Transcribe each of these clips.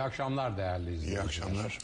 İyi akşamlar değerli izleyiciler. İyi akşamlar.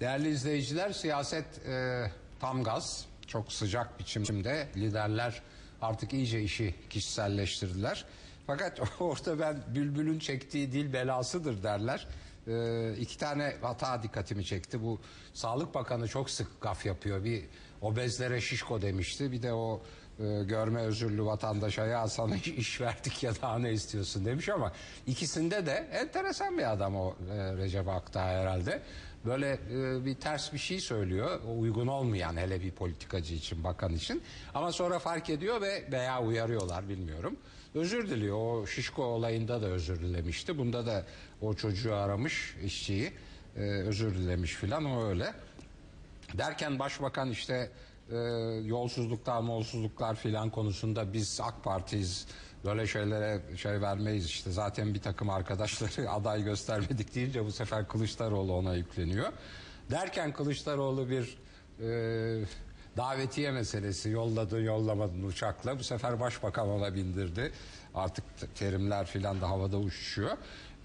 Değerli izleyiciler siyaset e, tam gaz çok sıcak biçimde liderler artık iyice işi kişiselleştirdiler. Fakat orada ben bülbülün çektiği dil belasıdır derler. E, iki tane hata dikkatimi çekti. Bu Sağlık Bakanı çok sık gaf yapıyor. Bir obezlere şişko demişti. Bir de o e, görme özürlü vatandaşa ya sana iş verdik ya daha ne istiyorsun demiş ama ikisinde de enteresan bir adam o e, Recep Akdağ herhalde. Böyle e, bir ters bir şey söylüyor. Uygun olmayan hele bir politikacı için, bakan için. Ama sonra fark ediyor ve veya uyarıyorlar bilmiyorum. Özür diliyor. O şişko olayında da özür dilemişti. Bunda da o çocuğu aramış işçiyi. e, özür dilemiş filan o öyle. Derken başbakan işte e, yolsuzluklar, molsuzluklar filan konusunda biz AK Parti'yiz. Böyle şeylere şey vermeyiz işte. Zaten bir takım arkadaşları aday göstermedik deyince bu sefer Kılıçdaroğlu ona yükleniyor. Derken Kılıçdaroğlu bir e, davetiye meselesi yolladı yollamadın uçakla. Bu sefer başbakan ona bindirdi. Artık terimler filan da havada uçuşuyor.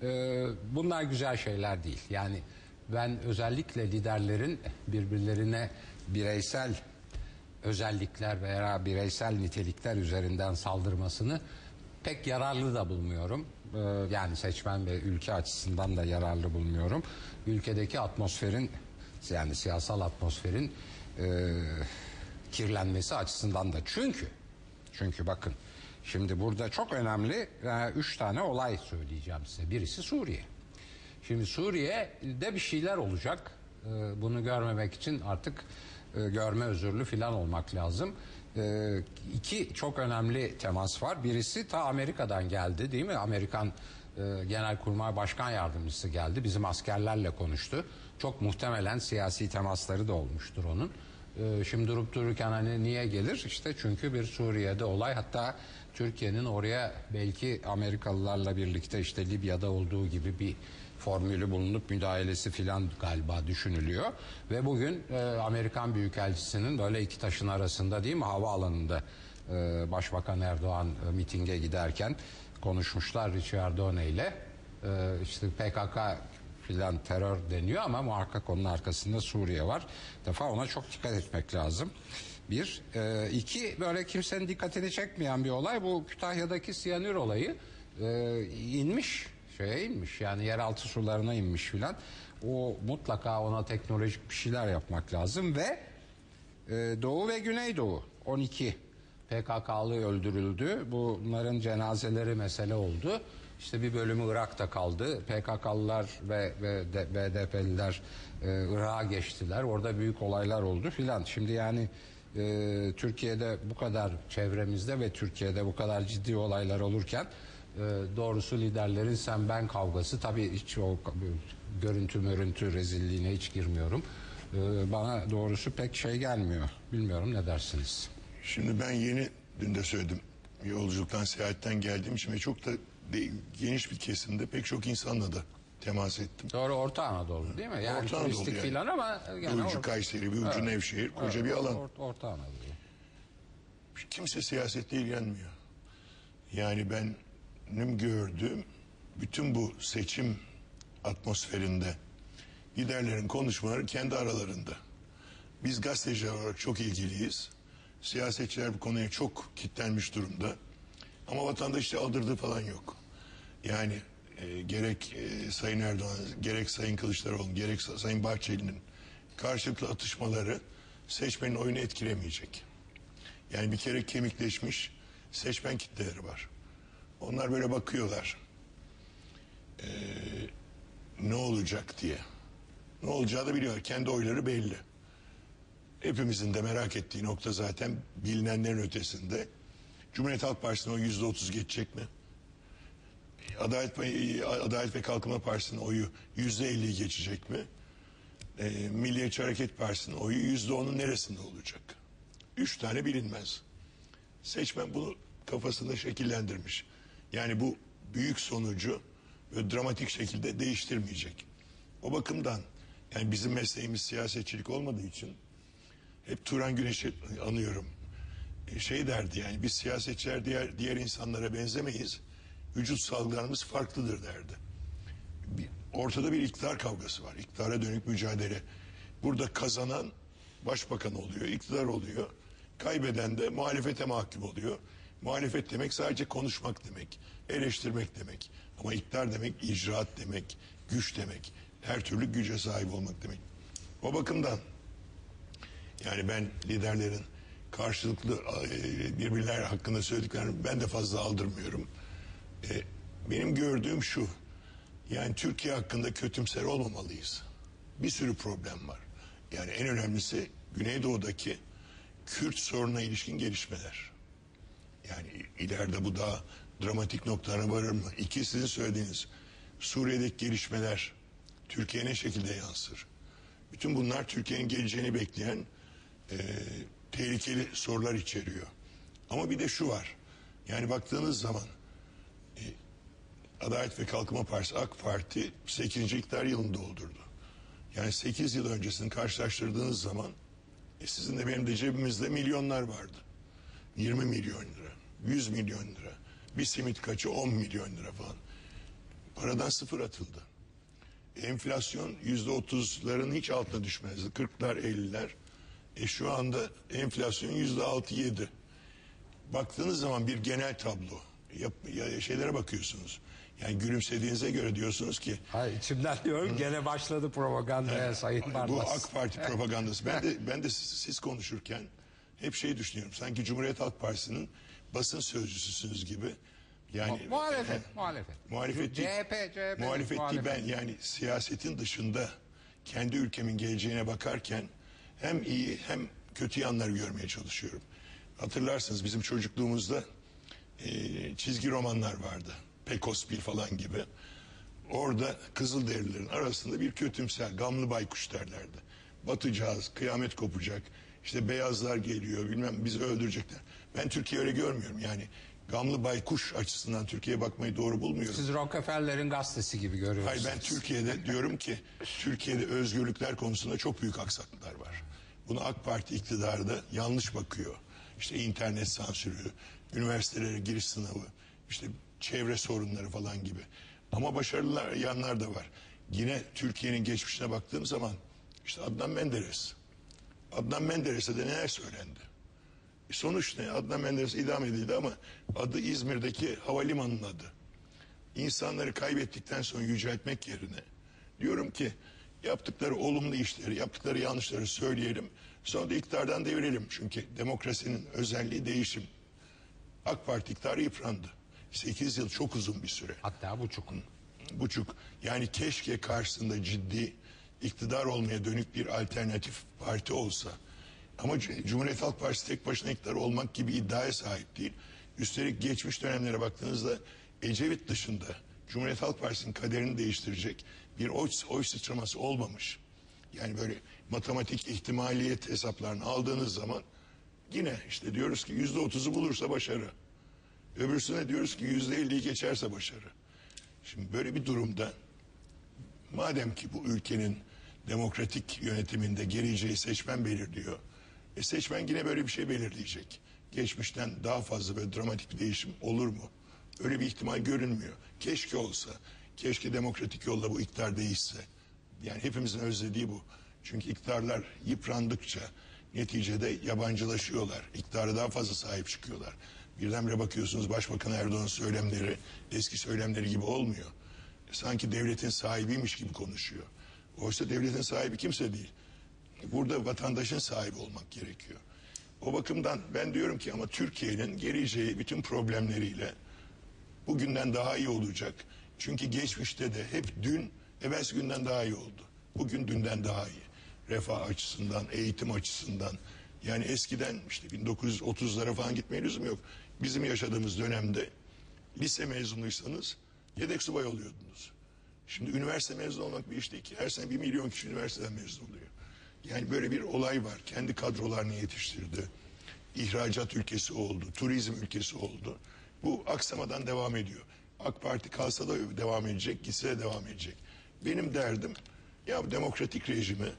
E, bunlar güzel şeyler değil. Yani ben özellikle liderlerin birbirlerine bireysel özellikler veya bireysel nitelikler üzerinden saldırmasını pek yararlı da bulmuyorum. Ee, yani seçmen ve ülke açısından da yararlı bulmuyorum. Ülkedeki atmosferin yani siyasal atmosferin e, kirlenmesi açısından da çünkü çünkü bakın şimdi burada çok önemli e, üç tane olay söyleyeceğim size. Birisi Suriye. Şimdi Suriye'de bir şeyler olacak. Ee, bunu görmemek için artık e, görme özürlü filan olmak lazım. Ee, iki çok önemli temas var. Birisi ta Amerika'dan geldi değil mi? Amerikan e, Genelkurmay Başkan Yardımcısı geldi. Bizim askerlerle konuştu. Çok muhtemelen siyasi temasları da olmuştur onun. Ee, şimdi durup dururken hani niye gelir? İşte çünkü bir Suriye'de olay hatta Türkiye'nin oraya belki Amerikalılarla birlikte işte Libya'da olduğu gibi bir formülü bulunup müdahalesi filan galiba düşünülüyor. Ve bugün e, Amerikan Büyükelçisi'nin böyle iki taşın arasında değil mi havaalanında e, Başbakan Erdoğan e, mitinge giderken konuşmuşlar Ricciardone ile. E, işte PKK filan terör deniyor ama muhakkak onun arkasında Suriye var. Bir defa ona çok dikkat etmek lazım. Bir, e, iki böyle kimsenin dikkatini çekmeyen bir olay bu Kütahya'daki siyanür olayı e, inmiş şeye inmiş yani yeraltı sularına inmiş filan. O mutlaka ona teknolojik bir şeyler yapmak lazım ve e, Doğu ve Güneydoğu 12 PKK'lı öldürüldü. Bunların cenazeleri mesele oldu. İşte bir bölümü Irak'ta kaldı. PKK'lılar ve, ve BDP'liler e, Irak'a geçtiler. Orada büyük olaylar oldu filan. Şimdi yani e, Türkiye'de bu kadar çevremizde ve Türkiye'de bu kadar ciddi olaylar olurken doğrusu liderlerin sen ben kavgası tabii hiç o görüntü mörüntü rezilliğine hiç girmiyorum. E, bana doğrusu pek şey gelmiyor. Bilmiyorum ne dersiniz? Şimdi ben yeni dün de söyledim. Yolculuktan seyahatten geldiğim için ve çok da geniş bir kesimde pek çok insanla da temas ettim. Doğru Orta Anadolu değil mi? Yani Orta Anadolu turistik yani. filan ama Bir yani ucu or- Kayseri, bir ucu Evet. Nevşehir, koca Evet, bir alan. Or- Orta Anadolu. Kimse siyasetle ilgilenmiyor. Yani benim gördüğüm bütün bu seçim atmosferinde liderlerin konuşmaları kendi aralarında. Biz gazeteciler olarak çok ilgiliyiz. Siyasetçiler bu konuya çok kitlenmiş durumda. Ama vatandaş işte aldırdığı falan yok. Yani e, gerek e, Sayın Erdoğan, gerek Sayın Kılıçdaroğlu, gerek Sa- Sayın Bahçeli'nin karşılıklı atışmaları seçmenin oyunu etkilemeyecek. Yani bir kere kemikleşmiş seçmen kitleleri var. Onlar böyle bakıyorlar. Ee, ne olacak diye. Ne olacağı da biliyorlar. Kendi oyları belli. Hepimizin de merak ettiği nokta zaten bilinenlerin ötesinde. Cumhuriyet Halk Partisi'nin o yüzde otuz geçecek mi? Adalet, Adalet ve Kalkınma Partisi'nin oyu yüzde elli geçecek mi? Ee, Milliyetçi Hareket Partisi'nin oyu yüzde onun neresinde olacak? Üç tane bilinmez. Seçmen bunu kafasında şekillendirmiş. Yani bu büyük sonucu dramatik şekilde değiştirmeyecek. O bakımdan yani bizim mesleğimiz siyasetçilik olmadığı için hep Turan Güneş'i anıyorum. E, Şey derdi yani biz siyasetçiler diğer diğer insanlara benzemeyiz. Vücut salgılarımız farklıdır derdi. Ortada bir iktidar kavgası var. İktidara dönük mücadele. Burada kazanan başbakan oluyor, iktidar oluyor. Kaybeden de muhalefete mahkum oluyor. Muhalefet demek sadece konuşmak demek, eleştirmek demek. Ama iktidar demek icraat demek, güç demek. Her türlü güce sahip olmak demek. O bakımdan yani ben liderlerin karşılıklı e, birbirler hakkında söylediklerini ben de fazla aldırmıyorum. E, Benim gördüğüm şu. Yani Türkiye hakkında kötümser olmamalıyız. Bir sürü problem var. Yani en önemlisi Güneydoğu'daki Kürt sorununa ilişkin gelişmeler. Yani ileride bu daha dramatik noktalarına varır mı? İki sizin söylediğiniz Suriye'deki gelişmeler Türkiye'ye ne şekilde yansır? Bütün bunlar Türkiye'nin geleceğini bekleyen e, tehlikeli sorular içeriyor. Ama bir de şu var. Yani baktığınız zaman e, Adalet ve Kalkınma Partisi AK Parti 8. iktidar yılını doldurdu. Yani 8 yıl öncesini karşılaştırdığınız zaman e, sizin de benim de cebimizde milyonlar vardı. 20 milyon lira, 100 milyon lira. Bir simit kaçı 10 milyon lira falan. Paradan sıfır atıldı. Enflasyon yüzde otuzların hiç altına düşmezdi. Kırklar, elliler. E şu anda enflasyon yüzde altı yedi. Baktığınız zaman bir genel tablo. Yap, ya, şeylere bakıyorsunuz. Yani gülümsediğinize göre diyorsunuz ki Hayır, içimden diyorum gene başladı propagandaya Sayın bu Barlas. AK Parti propagandası. Ben de ben de siz, siz konuşurken hep şey düşünüyorum. Sanki Cumhuriyet Halk Partisi'nin basın sözcüsüsünüz gibi. Yani muhalefet, muhalefet. Muhalefet değil. CHP, CHP. Muhalefet değil. Ben yani siyasetin dışında kendi ülkemin geleceğine bakarken hem iyi hem kötü yanları görmeye çalışıyorum. Hatırlarsınız bizim çocukluğumuzda e, çizgi romanlar vardı. Pekospil falan gibi. Orada Kızılderililerin arasında bir kötümser, gamlı baykuş derlerdi. Batacağız, kıyamet kopacak. İşte beyazlar geliyor, bilmem bizi öldürecekler. Ben Türkiye öyle görmüyorum. Yani gamlı baykuş açısından Türkiye'ye bakmayı doğru bulmuyorum. Siz Rockefeller'in gazetesi gibi görüyorsunuz. Hayır ben Türkiye'de diyorum ki Türkiye'de özgürlükler konusunda çok büyük aksaklıklar var. Bunu AK Parti iktidarı da yanlış bakıyor. İşte internet sansürü, üniversitelere giriş sınavı, işte çevre sorunları falan gibi. Ama başarılı yanlar da var. Yine Türkiye'nin geçmişine baktığım zaman işte Adnan Menderes. Adnan Menderes'e de neler söylendi? E Sonuç ne? Adnan Menderes idam edildi ama adı İzmir'deki havalimanının adı insanları kaybettikten sonra yüceltmek yerine diyorum ki yaptıkları olumlu işleri, yaptıkları yanlışları söyleyelim. Sonra da iktidardan devirelim. Çünkü demokrasinin özelliği değişim. AK Parti iktidarı yıprandı. 8 yıl çok uzun bir süre. Hatta buçuk. Buçuk. Yani keşke karşısında ciddi iktidar olmaya dönük bir alternatif parti olsa. Ama Cumhuriyet Halk Partisi tek başına iktidar olmak gibi iddiaya sahip değil. Üstelik geçmiş dönemlere baktığınızda Ecevit dışında Cumhuriyet Halk Partisi'nin kaderini değiştirecek bir oy, oy sıçraması olmamış. Yani böyle matematik ihtimaliyet hesaplarını aldığınız zaman yine işte diyoruz ki yüzde otuzu bulursa başarı. Öbürsüne diyoruz ki yüzde elliyi geçerse başarı. Şimdi böyle bir durumda madem ki bu ülkenin demokratik yönetiminde geleceği seçmen belirliyor. E seçmen yine böyle bir şey belirleyecek. Geçmişten daha fazla böyle dramatik bir değişim olur mu? Öyle bir ihtimal görünmüyor. Keşke olsa. Keşke demokratik yolla bu iktidar değişse. Yani hepimizin özlediği bu. Çünkü iktidarlar yıprandıkça neticede yabancılaşıyorlar. İktidara daha fazla sahip çıkıyorlar. Birdenbire bakıyorsunuz Başbakan Erdoğan'ın söylemleri eski söylemleri gibi olmuyor. Sanki devletin sahibiymiş gibi konuşuyor. Oysa devletin sahibi kimse değil. Burada vatandaşın sahibi olmak gerekiyor. O bakımdan ben diyorum ki ama Türkiye'nin geleceği bütün problemleriyle bugünden daha iyi olacak. Çünkü geçmişte de hep dün evvelsi günden daha iyi oldu. Bugün dünden daha iyi. Refah açısından, eğitim açısından. Yani eskiden işte 1930'lara falan gitmeye lüzum yok. Bizim yaşadığımız dönemde lise mezunuysanız yedek subay oluyordunuz. Şimdi üniversite mezunu olmak bir iş değil ki. Her sene bir milyon kişi üniversiteden mezun oluyor. Yani böyle bir olay var. Kendi kadrolarını yetiştirdi. İhracat ülkesi oldu. Turizm ülkesi oldu. Bu aksamadan devam ediyor. AK Parti kalsa da devam edecek, gitse de devam edecek. Benim derdim ya demokratik rejimi